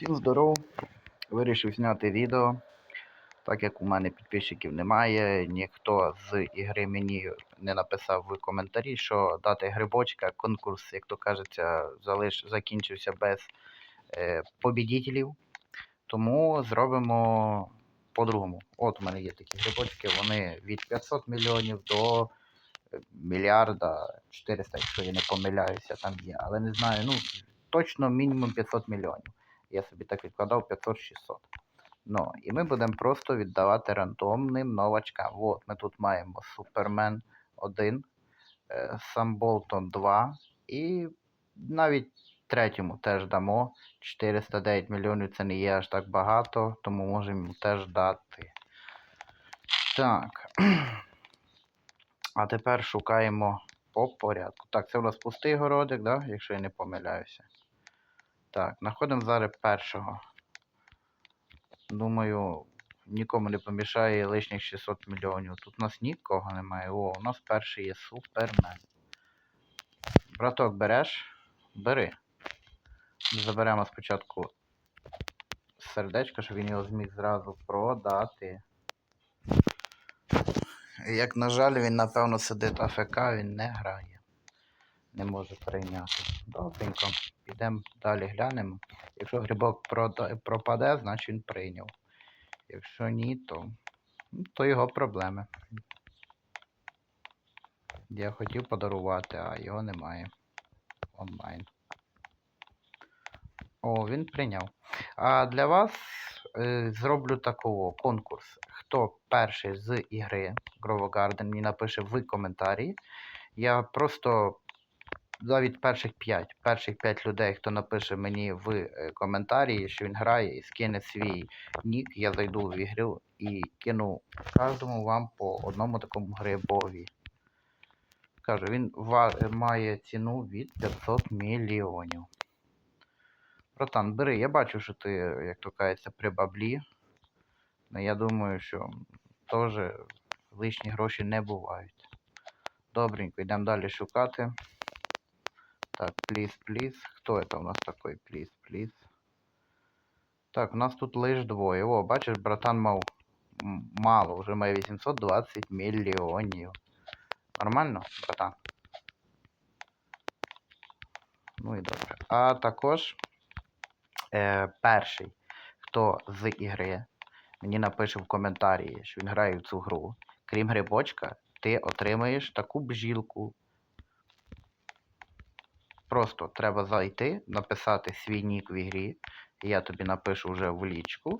Всім здоров! Вирішив зняти відео. Так як у мене підписчиків немає, ніхто з ігри мені не написав в коментарі, що дати грибочка, конкурс, як то кажеться, залиш... закінчився без е, побідітелів. Тому зробимо по-другому. От у мене є такі грибочки, вони від 500 мільйонів до е, мільярда 400, якщо я не помиляюся, там є. Але не знаю, ну точно мінімум 500 мільйонів. Я собі так відкладав 500-600. Ну, і ми будемо просто віддавати рандомним новачкам. От, ми тут маємо Супермен 1, е, Сам Болтон 2 і навіть третьому теж дамо. 409 мільйонів це не є аж так багато, тому можемо йому теж дати. Так. А тепер шукаємо по порядку. Так, це у нас пустий городик, да? якщо я не помиляюся. Так, знаходимо зараз першого. Думаю, нікому не помішає лишніх 600 мільйонів. Тут у нас нікого немає. О, у нас перший є супермен. Браток, береш? Бери. Заберемо спочатку сердечко, щоб він його зміг зразу продати. Як на жаль, він напевно сидить АФК, він не грає. Не може прийняти. Добренько. Підемо далі глянемо. Якщо грибок пропаде, значить він прийняв. Якщо ні, то, ну, то його проблеми. Я хотів подарувати, а його немає. Онлайн. О, він прийняв. А для вас е, зроблю такого конкурс. Хто перший з ігри Grovo Garden мені напише в коментарі. Я просто навіть перших 5. Перших 5 людей, хто напише мені в е, коментарі, що він грає і скине свій нік, я зайду в ігру і кину кожному вам по одному такому грибові. Кажу, він має ціну від 500 мільйонів. Братан, бери, я бачу, що ти, як то кажеться, при баблі. Ну, я думаю, що теж лишні гроші не бувають. Добренько, йдемо далі шукати. Так, пліз, пліз. Хто це у нас такий? Пліз, пліз. Так, у нас тут лише двоє. О, бачиш, братан мав мало, вже має 820 мільйонів. Нормально, братан? Ну і добре. А також е, перший, хто з ігри мені напише в коментарі, що він грає в цю гру, крім грибочка, ти отримаєш таку бжілку. Просто треба зайти, написати свій нік в ігрі. Я тобі напишу вже в лічку.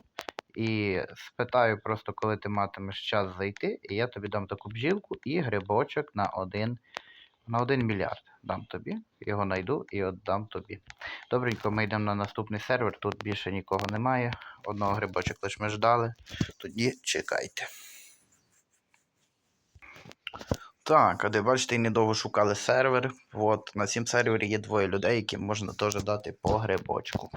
І спитаю просто, коли ти матимеш час зайти, і я тобі дам таку бжілку і грибочок на один, на один мільярд. Дам тобі, його знайду і віддам тобі. Добренько, ми йдемо на наступний сервер. Тут більше нікого немає. Одного грибочок лише ми ждали. Тоді чекайте. Так, а де бачите, і недовго шукали сервер. От, на цім сервері є двоє людей, яким можна теж дати по грибочку.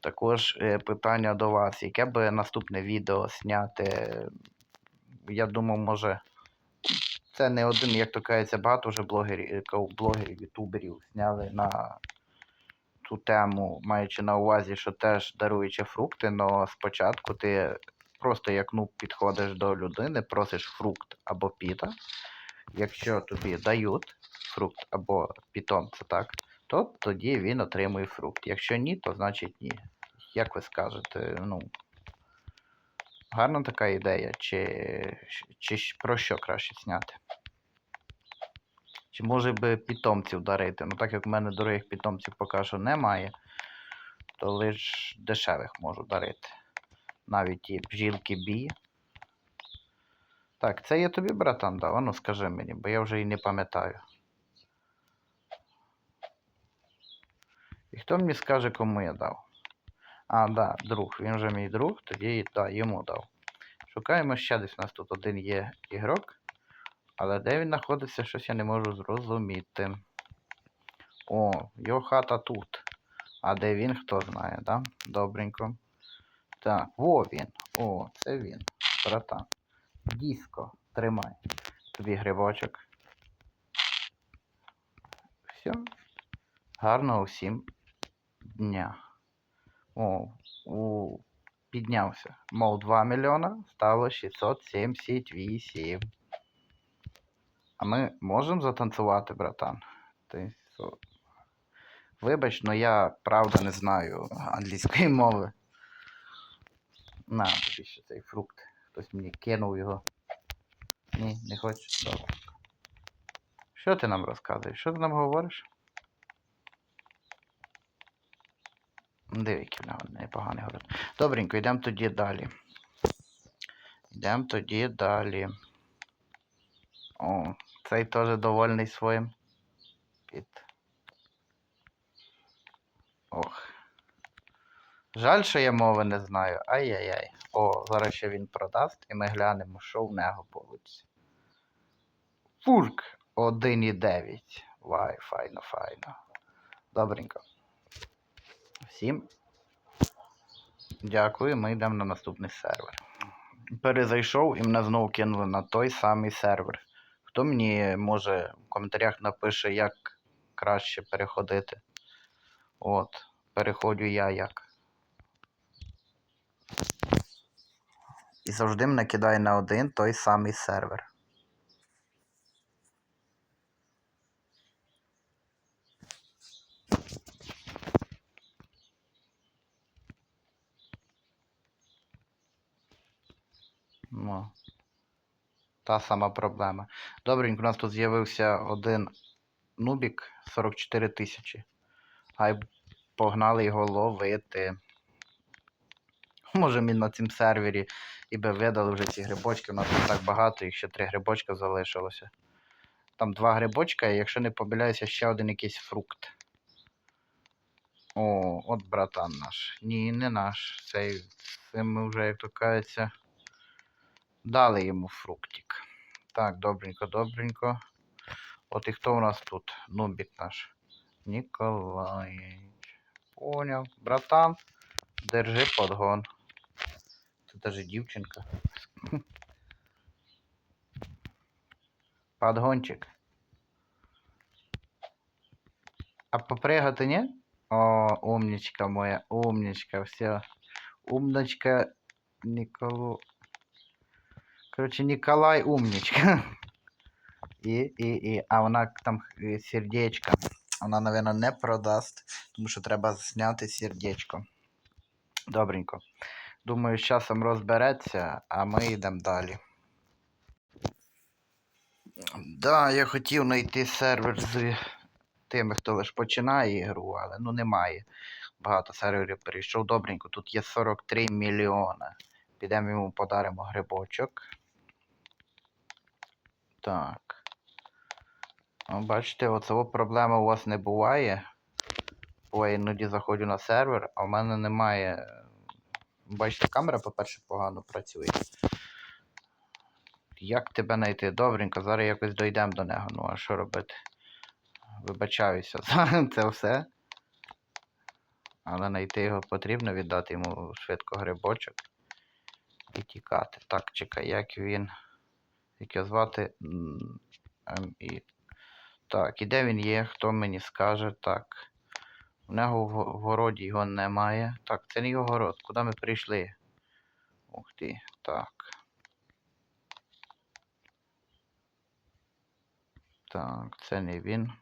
Також е, питання до вас, яке би наступне відео зняти. Я думав, може. Це не один, як то кажеться, багато вже блогерів, е, блогерів, ютуберів зняли на ту тему, маючи на увазі, що теж даруючи фрукти, але спочатку ти просто як ну підходиш до людини, просиш фрукт або піта. Якщо тобі дають фрукт або питомця, так, то тоді він отримує фрукт. Якщо ні, то значить ні. Як ви скажете, ну. Гарна така ідея, чи, чи про що краще зняти? Чи може би питомців дарити? Ну так як в мене дорогих питомців поки що немає, то лише дешевих можу дарити. Навіть і бжілки бі. Так, це я тобі, братан, дав? Ану скажи мені, бо я вже і не пам'ятаю. І хто мені скаже, кому я дав? А, да, друг. Він вже мій друг, тоді да, йому дав. Шукаємо ще десь у нас тут один є ігрок. Але де він знаходиться, щось я не можу зрозуміти. О, його хата тут. А де він, хто знає, да? Добренько. Так, во він. О, це він. Братан. Діско, тримай. Тобі грибочок. Все. Гарного всім дня. О, у, піднявся. Мов 2 мільйона, стало 678. А ми можемо затанцювати, братан? Ти? Вибач, но я правда не знаю англійської мови. На, тобі ще цей фрукт. Хтось мені кинув його. Ні, не хочеш? Добре. Що ти нам розказуєш? Що ти нам говориш? Нього непоганий город. Добренько, йдемо тоді далі. Йдемо тоді далі. О, цей теж довольний своїм. Жаль, що я мови не знаю. Ай-яй-яй. О, зараз ще він продасть і ми глянемо, що в нього вийде. Фурк 1,9. Вай, файно, файно. Добренько. Всім. Дякую, ми йдемо на наступний сервер. Перезайшов і мене знову кинули на той самий сервер. Хто мені може в коментарях напише, як краще переходити? От, переходжу я як. І завжди мене кидає на один той самий сервер. Ну. Та сама проблема. Добренько, у нас тут з'явився один нубік 44 тисячі. Ай погнали його ловити. Може він на цім сервері і би видали вже ці грибочки. У нас тут так багато, їх ще три грибочка залишилося. Там два грибочка, і якщо не помиляюся, ще один якийсь фрукт. О, от братан наш. Ні, не наш. Цей, цим ми вже, як то кажеться, дали йому фруктик. Так, добренько, добренько. От і хто у нас тут? Нубік наш. Ніколаєвич. Поняв. Братан, держи подгон. Це даже дівчинка. Подгончик. А попригати ні? О, умничка моя, умничка, все. Умничка Николу. Короче, Николай умничка. І, і, і. А вона там е, сердечко. Вона, напевно, не продасть, тому що треба зняти сердечко. Добренько. Думаю, з часом розбереться, а ми йдемо далі. Да, я хотів знайти сервер з тими, хто лише починає ігру, але ну немає. Багато серверів перейшов. Добренько, тут є 43 мільйона. Підемо йому подаримо грибочок. Так. Ну, бачите, оцього проблема у вас не буває. Бо я іноді заходжу на сервер, а в мене немає. Бачите, камера, по-перше, погано працює. Як тебе знайти? Добренько, зараз якось дійдемо до нього. Ну, а що робити? Вибачаюся за це все. Але знайти його потрібно, віддати йому швидко грибочок і тікати. Так, чекай, як він. Як його звати? М, ем, і... Так, і де він є? Хто мені скаже? Так. У нього в городі його немає. Так, це не його город. Куди ми прийшли? Ух ти. Так. Так, це не він.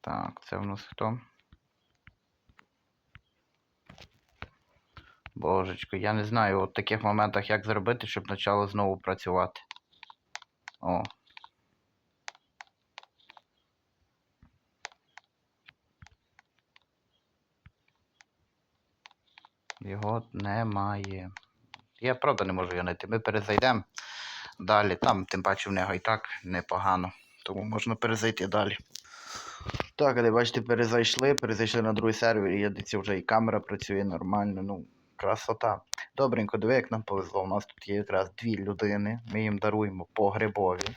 Так, це в нас хто? Божечко, я не знаю от таких моментах, як зробити, щоб почало знову працювати. О. Його немає. Я правда не можу його знайти. Ми перезайдемо далі. Там, тим паче, в нього і так непогано. Тому можна перезайти далі. Так, але бачите, перезайшли, перезайшли на другий сервер, і дивіться, вже і камера працює нормально. Ну, красота. Добренько, диви, як нам повезло. У нас тут є якраз дві людини. Ми їм даруємо по грибові.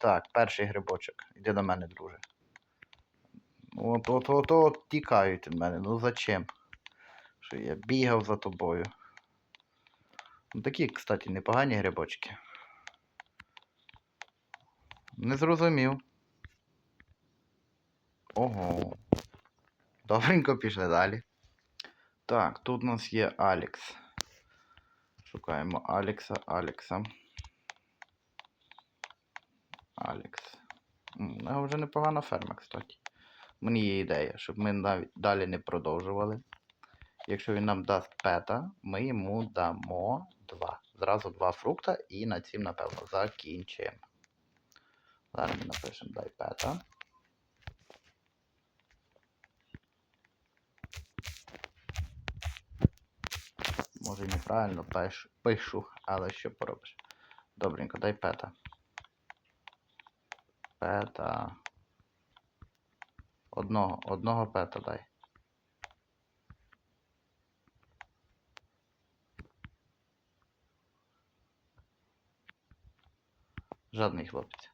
Так, перший грибочок. Іди до мене, друже. От, от, от, от тікають від мене. Ну зачем? Що я бігав за тобою. Ну, такі, кстати, непогані грибочки. Не зрозумів. Ого. Добренько пішли далі. Так, тут у нас є Алекс. Шукаємо Алекса, Алекса. Алекс. У нього вже непогана ферма, кстати. Мені є ідея, щоб ми навіть далі не продовжували. Якщо він нам дасть пета, ми йому дамо два. Зразу два фрукта і на цім, напевно, закінчимо. Зараз ми напишемо дай пета. Може неправильно пишу, але що поробиш. Добренько, дай пета. Пета. Одного, одного пета дай. Жадний хлопець.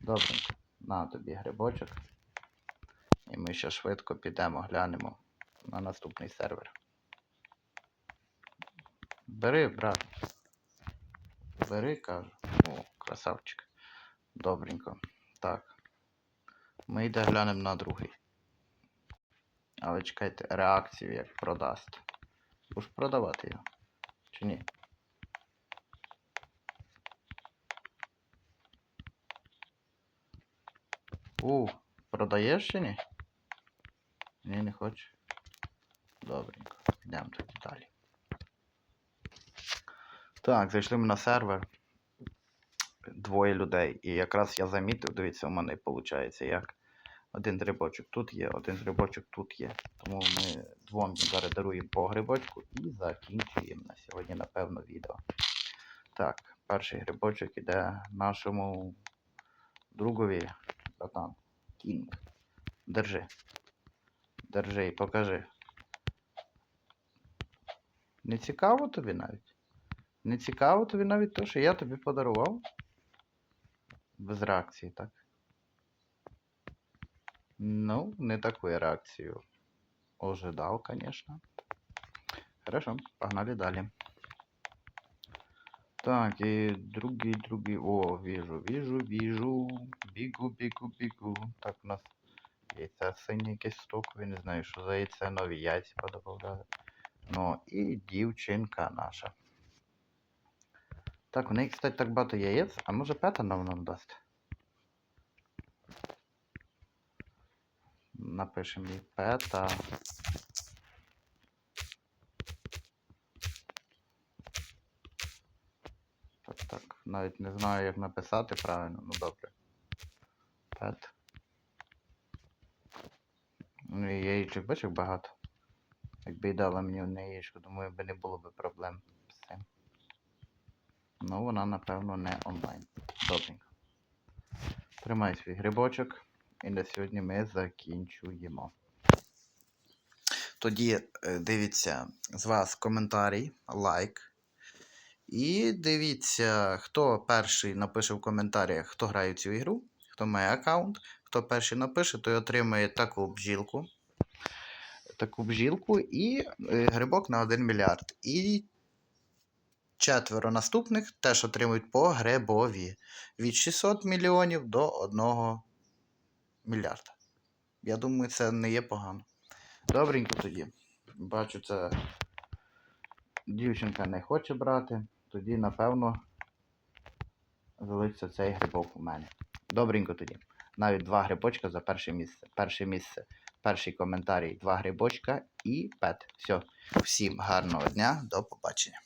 Добренько. На тобі грибочок. І ми ще швидко підемо, глянемо на наступний сервер. Бери, брат. Бери, кажу. О, красавчик. Добренько. Так. Ми йде глянемо на другий. Але чекайте, реакцію як продасть. Будеш продавати його? Чи ні? У, продаєш чи ні? Ні, не хочеш. Добренько. Йдемо тоді далі. Так, зайшли ми на сервер. Двоє людей. І якраз я замітив, дивіться, у мене виходить, як один грибочок тут є, один грибочок тут є. Тому ми двом зараз даруємо по грибочку і закінчуємо на сьогодні, напевно, відео. Так, перший грибочок іде нашому другові, братан, Кінг. Держи. Держи і покажи. Не цікаво тобі навіть? Не цікаво тобі навіть те, що я тобі подарував? Без реакції, так? Ну, не таку я реакцію ожидав, конечно. Хорошо, погнали далі. Так, и другие, другие. О, вижу, вижу, вижу. Бігу. Так, у нас яйця сині якесь стокові, не знаю, що за яйця, нові яйця подобавляли. Ну, і дівчинка наша. Так, у неї, кстати, так багато яєць, а може пета нам нам дасть? Напишемо їй пета. Так, так. Навіть не знаю, як написати правильно, ну добре. Пет. Ну і яєчок, бачиш, як багато. Якби й дала мені одне яєчко, думаю, би не було б проблем з цим. Ну, вона, напевно, не онлайн. Добренько. Тримай свій грибочок. І на сьогодні ми закінчуємо. Тоді е, дивіться з вас коментарі, лайк. І дивіться, хто перший напише в коментарях, хто грає в цю ігру, хто має аккаунт. Хто перший напише, той отримає таку бджілку. Таку бджілку і е, грибок на 1 мільярд. І четверо наступних теж отримують по грибові. Від 600 мільйонів до 1 мільярда. Я думаю, це не є погано. Добренько тоді. Бачу, це дівчинка не хоче брати. Тоді, напевно, залишиться цей грибок у мене. Добренько тоді. Навіть два грибочка за перше місце. Перше місце, перший коментарій, два грибочка і пет. Все. Всім гарного дня, до побачення.